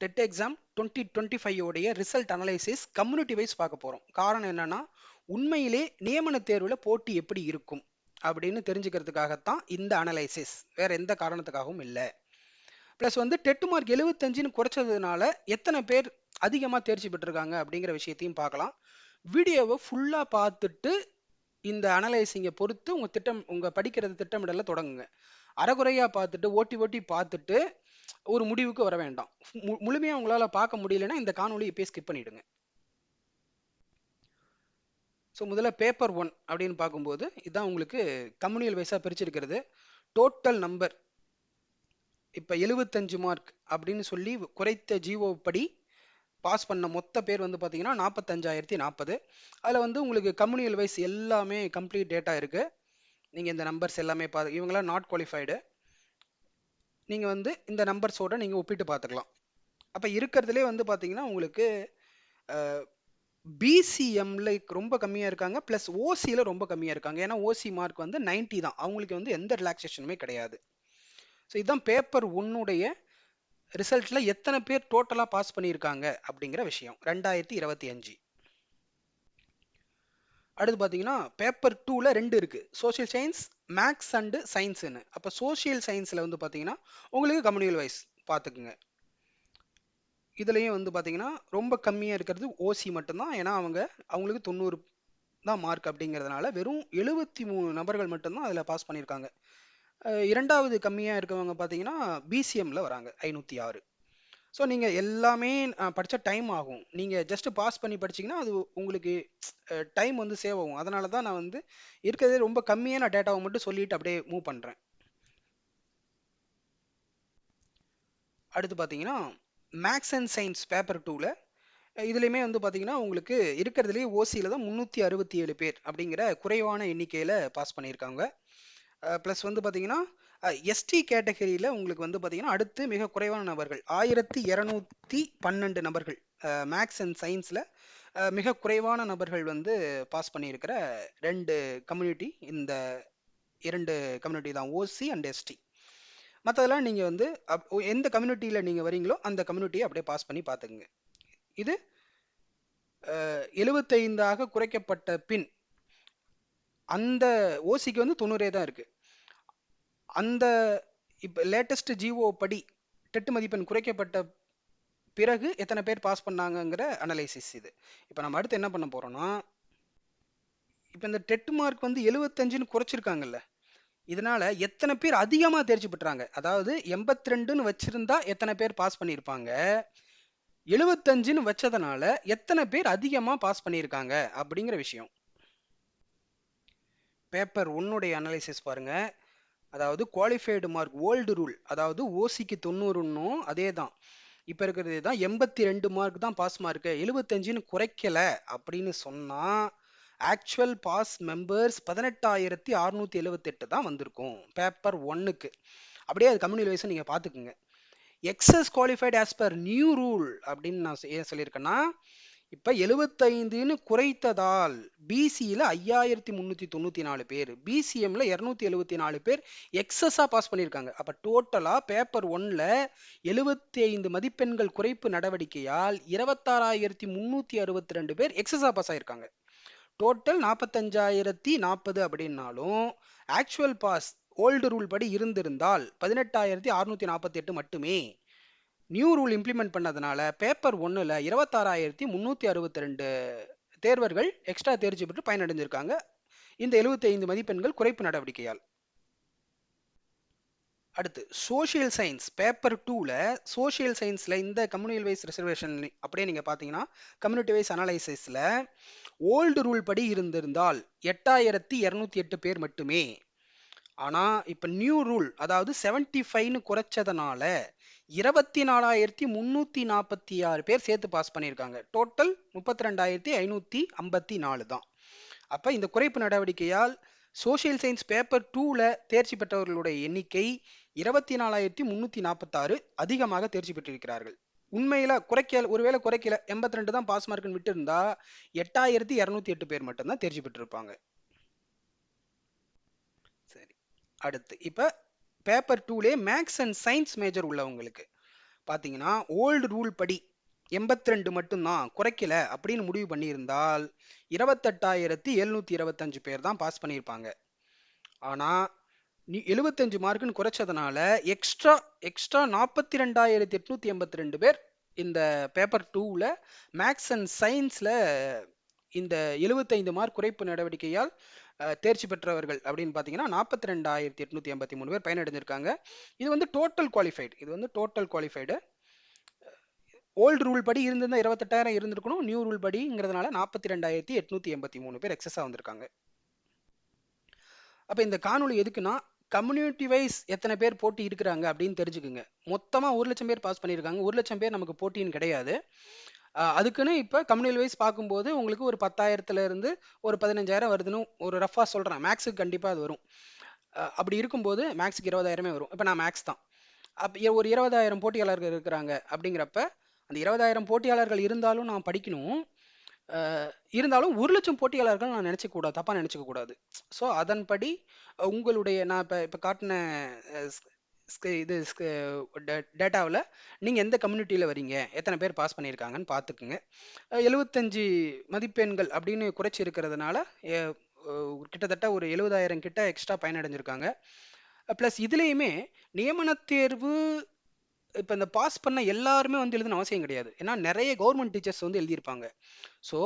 TET exam twenty twenty five உடைய result analysis community wise பார்க்க போகிறோம் காரணம் என்னென்னா உண்மையிலே நியமன தேர்வில் போட்டி எப்படி இருக்கும் அப்படின்னு தெரிஞ்சுக்கிறதுக்காகத்தான் இந்த அனலைசிஸ். வேற எந்த காரணத்துக்காகவும் இல்லை. ப்ளஸ் வந்து டெட் மார்க் எழுபத்தஞ்சுன்னு குறைச்சதுனால எத்தனை பேர் அதிகமாக தேர்ச்சி பெற்றிருக்காங்க அப்படிங்கிற விஷயத்தையும் பார்க்கலாம். வீடியோவை ஃபுல்லாக பார்த்துட்டு இந்த அனலைசிங்கை பொறுத்து உங்கள் திட்டம் உங்கள் படிக்கிறது திட்டமிடல தொடங்குங்க. அறகுறையாக பார்த்துட்டு ஓட்டி ஓட்டி பார்த்துட்டு ஒரு முடிவுக்கு வர வேண்டாம். மு- முழுமையாக உங்களால் பார்க்க முடியலன்னா இந்த காணொலி இப்போயே ஸ்கிப் பண்ணிவிடுங்க ஸோ முதல்ல பேப்பர் ஒன் அப்படின்னு பார்க்கும்போது இதுதான் உங்களுக்கு கம்யூனியல் வைஸாக பிரிச்சிருக்கிறது. டோட்டல் நம்பர் இப்போ எழுபத்தஞ்சு மார்க் அப்படின்னு சொல்லி குறைத்த ஜிஓ படி பாஸ் பண்ண மொத்த பேர் வந்து பார்த்தீங்கன்னா நாற்பத்தஞ்சாயிரத்தி நாற்பது அதில் வந்து உங்களுக்கு கம்யூனியல் வைஸ் எல்லாமே கம்ப்ளீட் டேட்டா இருக்குது நீங்கள் இந்த நம்பர்ஸ் எல்லாமே பா இவங்களாம் நாட் குவாலிஃபைடு நீங்கள் வந்து இந்த நம்பர்ஸோட நீங்கள் ஒப்பிட்டு பார்த்துக்கலாம் அப்போ இருக்கிறதுலே வந்து பார்த்தீங்கன்னா உங்களுக்கு பிசிஎம்ல ரொம்ப கம்மியாக இருக்காங்க ப்ளஸ் ஓசியில் ரொம்ப கம்மியாக இருக்காங்க. ஏன்னா ஓசி மார்க் வந்து 90 தான். அவங்களுக்கு வந்து எந்த ரிலாக்ஸேஷனுமே கிடையாது. ஸோ இதுதான் பேப்பர் ஒன்னுடைய ரிசல்ட்டில் எத்தனை பேர் டோட்டலாக பாஸ் பண்ணியிருக்காங்க அப்படிங்கிற விஷயம். ரெண்டாயிரத்தி இருபத்தி அஞ்சு. அடுத்து பார்த்தீங்கன்னா பேப்பர் டூவில் ரெண்டு இருக்குது சோஷியல் சயின்ஸ் மேக்ஸ் அண்டு சயின்ஸுன்னு அப்போ சோஷியல் சயின்ஸில் வந்து பார்த்தீங்கன்னா உங்களுக்கு கம்யூனியல் வைஸ் பார்த்துக்குங்க. இதுலேயும் வந்து பார்த்தீங்கன்னா ரொம்ப கம்மியாக இருக்கிறது ஓசி மட்டும்தான். ஏன்னா அவங்க அவங்களுக்கு தொண்ணூறு தான் மார்க் அப்படிங்கிறதுனால வெறும் எழுபத்தி மூணு நபர்கள் மட்டும்தான் அதில் பாஸ் பண்ணியிருக்காங்க. இரண்டாவது கம்மியாக இருக்கவங்க பார்த்தீங்கன்னா பிசிஎம்மில் வராங்க ஐநூற்றி ஆறு. ஸோ நீங்கள் எல்லாமே படித்த டைம் ஆகும். நீங்கள் ஜஸ்ட் பாஸ் பண்ணி படிச்சீங்கன்னா அது உங்களுக்கு டைம் வந்து சேவ் ஆகும். அதனால தான் நான் வந்து இருக்கிறதே ரொம்ப கம்மியான டேட்டாவை மட்டும் சொல்லிட்டு அப்படியே மூவ் பண்ணுறேன் அடுத்து பார்த்தீங்கன்னா மேக்ஸ் அண்ட் சயின்ஸ் பேப்பர் டூவில் இதுலேயுமே வந்து பார்த்தீங்கன்னா உங்களுக்கு இருக்கிறதுலேயே ஓசியில் தான் முந்நூற்றி அறுபத்தி ஏழு பேர் அப்படிங்கிற குறைவான எண்ணிக்கையில் பாஸ் பண்ணியிருக்காங்க. ப்ளஸ் வந்து பார்த்தீங்கன்னா எஸ்டி கேட்டகரியில் உங்களுக்கு வந்து பார்த்தீங்கன்னா அடுத்து மிக குறைவான நபர்கள் ஆயிரத்தி இரநூத்தி பன்னெண்டு நபர்கள் மேக்ஸ் அண்ட் சயின்ஸில் மிக குறைவான நபர்கள் வந்து பாஸ் பண்ணியிருக்கிற ரெண்டு கம்யூனிட்டி இந்த இரண்டு கம்யூனிட்டி தான் ஓசி அண்ட் எஸ்டி மற்றதெல்லாம் நீங்கள் வந்து அப்- எந்த கம்யூனிட்டியில் நீங்கள் வரீங்களோ அந்த கம்யூனிட்டியை அப்படியே பாஸ் பண்ணி பார்த்துக்குங்க இது எழுபத்தைந்தாக குறைக்கப்பட்ட பின் அந்த ஓசிக்கு வந்து தொண்ணூறே தான் இருக்குது அந்த இப்போ லேட்டஸ்ட் ஜிஓ படி டெட்டு மதிப்பெண் குறைக்கப்பட்ட பிறகு எத்தனை பேர் பாஸ் பண்ணாங்கங்கிற அனலைசிஸ் இது. இப்போ நம்ம அடுத்து என்ன பண்ண போகிறோன்னா இப்போ இந்த டெட் மார்க் வந்து எழுபத்தஞ்சுன்னு குறைச்சிருக்காங்கல்ல இதனால எத்தனை பேர் அதிகமாக தேர்ச்சி பெற்றாங்க அதாவது எண்பத்தி ரெண்டுன்னு வச்சிருந்தா எத்தனை பேர் பாஸ் பண்ணியிருப்பாங்க எழுபத்தஞ்சுன்னு வச்சதுனால எத்தனை பேர் அதிகமாக பாஸ் பண்ணியிருக்காங்க அப்படிங்கிற விஷயம். பேப்பர் ஒன்னுடைய அனலைசிஸ் பாருங்கள் அதாவது குவாலிஃபைடு மார்க் ஓல்டு ரூல் அதாவது ஓசிக்கு தொண்ணூறுன்னும் அதே தான் இப்போ இருக்கிறது தான் எண்பத்தி ரெண்டு மார்க் தான் பாஸ் மார்க்கு எழுபத்தஞ்சுன்னு குறைக்கல அப்படின்னு சொன்னால் ஆக்சுவல் பாஸ் மெம்பர்ஸ் பதினெட்டாயிரத்தி அறுநூற்றி எழுபத்தெட்டு தான் வந்திருக்கும் பேப்பர் ஒன்னுக்கு. அப்படியே அது கம்யூனியல் வைஸ் நீங்கள் பார்த்துக்குங்க. Excess qualified as per new rule அப்படின்னு நான் ஏன் சொல்லியிருக்கேன்னா இப்போ எழுபத்தைந்துன்னு குறைத்ததால் பிசியில் ஐயாயிரத்தி முந்நூற்றி தொண்ணூற்றி நாலு பேர் பிசிஎம்ல இரநூத்தி எழுபத்தி நாலு பேர் எக்ஸஸாக பாஸ் பண்ணியிருக்காங்க அப்போ டோட்டலாக பேப்பர் ஒன்ல எழுபத்தி ஐந்து மதிப்பெண்கள் குறைப்பு நடவடிக்கையால் இருபத்தாறாயிரத்தி முந்நூற்றி அறுபத்தி ரெண்டு பேர் எக்ஸஸாக பாஸ் ஆயிருக்காங்க. டோட்டல் நாற்பத்தஞ்சாயிரத்தி நாற்பது அப்படின்னாலும் ஆக்சுவல் பாஸ் ஓல்டு ரூல் படி இருந்திருந்தால் பதினெட்டாயிரத்தி அறுநூத்தி நாற்பத்தி எட்டு மட்டுமே. நியூ ரூல் இம்ப்ளிமெண்ட் பண்ணதுனால பேப்பர் ஒன்றில் இருபத்தாறாயிரத்தி முந்நூற்றி அறுபத்தி ரெண்டு தேர்வர்கள் எக்ஸ்ட்ரா தேர்ச்சி பெற்று பயனடைஞ்சிருக்காங்க. இந்த 75 மதிப்பெண்கள் குறைப்பு நடவடிக்கையால். அடுத்து சோஷியல் சயின்ஸ் பேப்பர் டூவில் சோஷியல் சயின்ஸில் இந்த கம்யூனியல் வைஸ் ரிசர்வேஷன் அப்படியே நீங்கள் பார்த்தீங்கன்னா கம்யூனிட்டி வைஸ் அனலைசிஸில் ஓல்டு ரூல் படி இருந்திருந்தால் எட்டாயிரத்தி இரநூத்தி எட்டு பேர் மட்டுமே. ஆனால் இப்போ நியூ ரூல் அதாவது செவன்ட்டி ஃபைவ்னு குறைச்சதுனால இருபத்தி நாலாயிரத்தி முந்நூற்றி நாற்பத்தி ஆறு பேர் சேர்த்து பாஸ் பண்ணியிருக்காங்க. டோட்டல் முப்பத்தி ரெண்டாயிரத்தி ஐநூற்றி ஐம்பத்தி நாலு தான். அப்போ இந்த குறைப்பு நடவடிக்கையால் சோஷியல் சயின்ஸ் பேப்பர் டூவில் தேர்ச்சி பெற்றவர்களுடைய எண்ணிக்கை இருபத்தி நாலாயிரத்தி முந்நூற்றி நாற்பத்தாறு அதிகமாக தேர்ச்சி பெற்றிருக்கிறார்கள். உண்மையில குறைக்கல ஒருவேளை குறைக்கல எண்பத்தி ரெண்டு தான் பாஸ் மார்க்னு விட்டு இருந்தா எட்டாயிரத்தி இரநூத்தி எட்டு பேர் மட்டும்தான் தேர்ச்சி பெற்றிருப்பாங்க. சரி அடுத்து. இப்போ பேப்பர் டூலே மேக்ஸ் அண்ட் சயின்ஸ் மேஜர் உள்ளவங்களுக்கு. பார்த்தீங்கன்னா ஓல்டு ரூல் படி எண்பத்தி ரெண்டு மட்டும்தான் குறைக்கல அப்படின்னு முடிவு பண்ணியிருந்தால் இருபத்தெட்டாயிரத்தி எழுநூத்தி இருபத்தஞ்சு பேர் தான் பாஸ் பண்ணியிருப்பாங்க. ஆனால் நீ எழுபத்தஞ்சு மார்க்குன்னு குறைச்சதுனால எக்ஸ்ட்ரா எக்ஸ்ட்ரா நாற்பத்தி ரெண்டாயிரத்தி எட்நூத்தி எண்பத்தி ரெண்டு பேர் இந்த பேப்பர் டூவில் மேக்ஸ் அண்ட் சயின்ஸில் இந்த எழுபத்தைந்து மார்க் குறைப்பு நடவடிக்கையால் தேர்ச்சி பெற்றவர்கள் அப்படின்னு பார்த்தீங்கன்னா நாற்பத்தி ரெண்டாயிரத்தி எட்நூத்தி எண்பத்தி மூணு பேர் பயனடைஞ்சிருக்காங்க. இது வந்து டோட்டல் குவாலிஃபைடு இது வந்து டோட்டல் குவாலிஃபைடு ஓல்டு ரூல் படி இருந்திருந்தால் இருபத்தெட்டாயிரம் இருந்திருக்கணும். நியூ ரூல் படிங்கிறதுனால நாற்பத்தி ரெண்டாயிரத்தி எட்நூத்தி எண்பத்தி மூணு பேர் எக்ஸஸாக வந்திருக்காங்க. அப்போ இந்த காணொளி எதுக்குன்னா கம்யூனிட்டி வைஸ் எத்தனை பேர் போட்டி இருக்கிறாங்க அப்படின்னு தெரிஞ்சுக்குங்க. மொத்தமாக ஒரு லட்சம் பேர் பாஸ் பண்ணியிருக்காங்க. ஒரு லட்சம் பேர் நமக்கு போட்டின்னு கிடையாது. அதுக்குன்னு இப்போ கம்யூனியல் வைஸ் பார்க்கும்போது உங்களுக்கு ஒரு பத்தாயிரத்துல இருந்து ஒரு பதினஞ்சாயிரம் வருதுன்னு ஒரு ரஃபாக சொல்கிறேன் மேக்ஸுக்கு கண்டிப்பாக அது வரும். அப்படி இருக்கும்போது மேக்ஸுக்கு இருபதாயிரமே வரும். இப்போ நான் மேக்ஸ் தான். அப் ஒரு இருபதாயிரம் போட்டியாளர்கள் இருக்கிறாங்க அப்படிங்கிறப்ப அந்த இருபதாயிரம் போட்டியாளர்கள் இருந்தாலும் நான் படிக்கணும். இருந்தாலும் ஒரு லட்சம் போட்டியாளர்கள் நான் நினச்சிக்கூடாது தப்பாக நினச்சிக்க கூடாது. ஸோ அதன்படி உங்களுடைய நான் இப்போ இப்போ காட்டின இது டேட்டாவில் நீங்கள் எந்த கம்யூனிட்டியில் வரீங்க எத்தனை பேர் பாஸ் பண்ணியிருக்காங்கன்னு பார்த்துக்குங்க. எழுபத்தஞ்சி மதிப்பெண்கள் அப்படின்னு குறைச்சி இருக்கிறதுனால கிட்டத்தட்ட ஒரு எழுபதாயிரம் கிட்ட எக்ஸ்ட்ரா பயனடைஞ்சிருக்காங்க. ப்ளஸ் இதுலேயுமே நியமனத் தேர்வு இப்போ இந்த பாஸ் பண்ண எல்லாருமே வந்து எழுதுன அவசியம் கிடையாது. ஏன்னா நிறைய கவர்மெண்ட் டீச்சர்ஸ் வந்து எழுதியிருப்பாங்க. ஸோ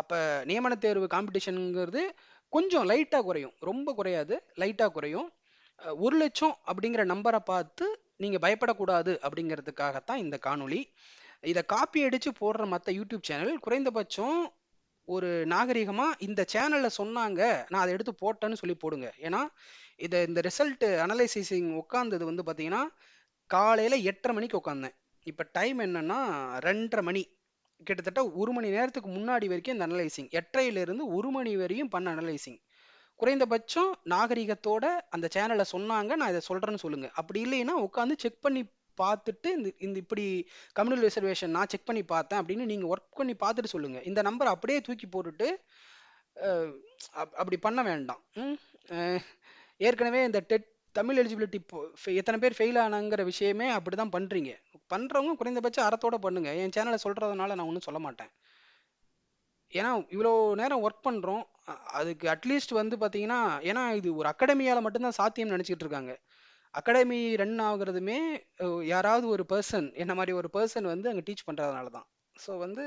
அப்போ நியமனத் தேர்வு காம்படிஷனுங்கிறது கொஞ்சம் லைட்டாக குறையும். ரொம்ப குறையாது. லைட்டாக குறையும். ஒரு லட்சம் அப்படிங்கிற நம்பரை பார்த்து நீங்கள் பயப்படக்கூடாது அப்படிங்கிறதுக்காகத்தான் இந்த காணொளி. இதை காப்பி அடித்து போடுற மற்ற யூடியூப் சேனல் குறைந்தபட்சம் ஒரு நாகரிகமாக இந்த சேனலில் சொன்னாங்க நான் அதை எடுத்து போட்டேன்னு சொல்லி போடுங்க. ஏன்னா இதை இந்த ரிசல்ட்டு அனலைசிங் உட்காந்தது வந்து பார்த்தீங்கன்னா காலையில் எட்டரை மணிக்கு உட்காந்தேன் இப்போ டைம் என்னன்னா ரெண்டரை மணி. கிட்டத்தட்ட ஒரு மணி நேரத்துக்கு முன்னாடி வரைக்கும் இந்த அனலைசிங் எட்டரையிலேருந்து ஒரு மணி வரையும் பண்ண அனலைசிங் குறைந்தபட்சம் நாகரிகத்தோட அந்த சேனலை சொன்னாங்க நான் இதை சொல்கிறேன்னு சொல்லுங்கள் அப்படி இல்லைன்னா உட்காந்து செக் பண்ணி பார்த்துட்டு இந்த இந்த இப்படி கம்யூனல் ரிசர்வேஷன் நான் செக் பண்ணி பார்த்தேன் அப்படின்னு நீங்கள் ஒர்க் பண்ணி பார்த்துட்டு சொல்லுங்கள் இந்த நம்பர் அப்படியே தூக்கி போட்டுட்டு அப்- அப்படி பண்ண வேண்டாம். ஏற்கனவே இந்த டெட் தமிழ் எலிஜிபிலிட்டி எத்தனை பேர் ஃபெயில் ஆனாங்கிற விஷயமே அப்படி தான் பண்ணுறீங்க பண்ணுறவங்க குறைந்தபட்சம் அறத்தோட பண்ணுங்க. என் சேனலை சொல்கிறதுனால நான் ஒன்றும் சொல்ல மாட்டேன். ஏன்னா இவ்வளோ நேரம் ஒர்க் பண்ணுறோம் அதுக்கு அட்லீஸ்ட் வந்து பார்த்தீங்கன்னா ஏன்னா இது ஒரு அகாடமியால் மட்டும்தான் சாத்தியம் நினச்சிக்கிட்டு இருக்காங்க. அகாடமி ரன் ஆகுறதுமே யாராவது ஒரு பர்சன் என்ன மாதிரி ஒரு பர்சன் வந்து அங்கே டீச் பண்ணுறதுனால தான். ஸோ வந்து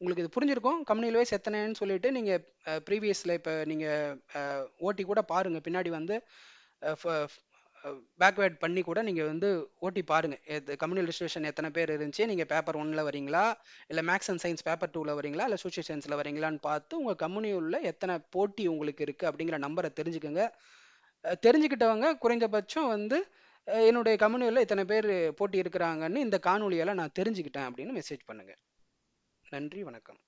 உங்களுக்கு இது புரிஞ்சிருக்கும். கம்யூனல் வைஸ் சொல்லிட்டு நீங்கள் ப்ரீவியஸில் இப்போ நீங்கள் ஓட்டி கூட பாருங்கள் பின்னாடி வந்து பேக்வேர்ட் பண்ணி கூட நீங்கள் வந்து ஓட்டி பாருங்கள் கம்யூனல் ரிஜிஸ்ட்ரேஷன் எத்தனை பேர் இருந்துச்சு நீங்கள் பேப்பர் ஒன்னில் வரீங்களா? இல்லை மேக்ஸ் அண்ட் சயின்ஸ் பேப்பர் டூவில் வரீங்களா? இல்லை சோஷியல் சயின்ஸில் வரீங்களான்னு பார்த்து உங்கள் கம்யூனியில் எத்தனை போட்டி உங்களுக்கு இருக்குது அப்படிங்கிற நம்பரை தெரிஞ்சுக்கோங்க. தெரிஞ்சுக்கிட்டவங்க குறைந்தபட்சம் வந்து என்னுடைய கம்யூனியில் இத்தனை பேர் போட்டி இருக்கிறாங்கன்னு இந்த காணொலியால் நான் தெரிஞ்சுக்கிட்டேன் அப்படின்னு மெசேஜ் பண்ணுங்கள் நன்றி வணக்கம்.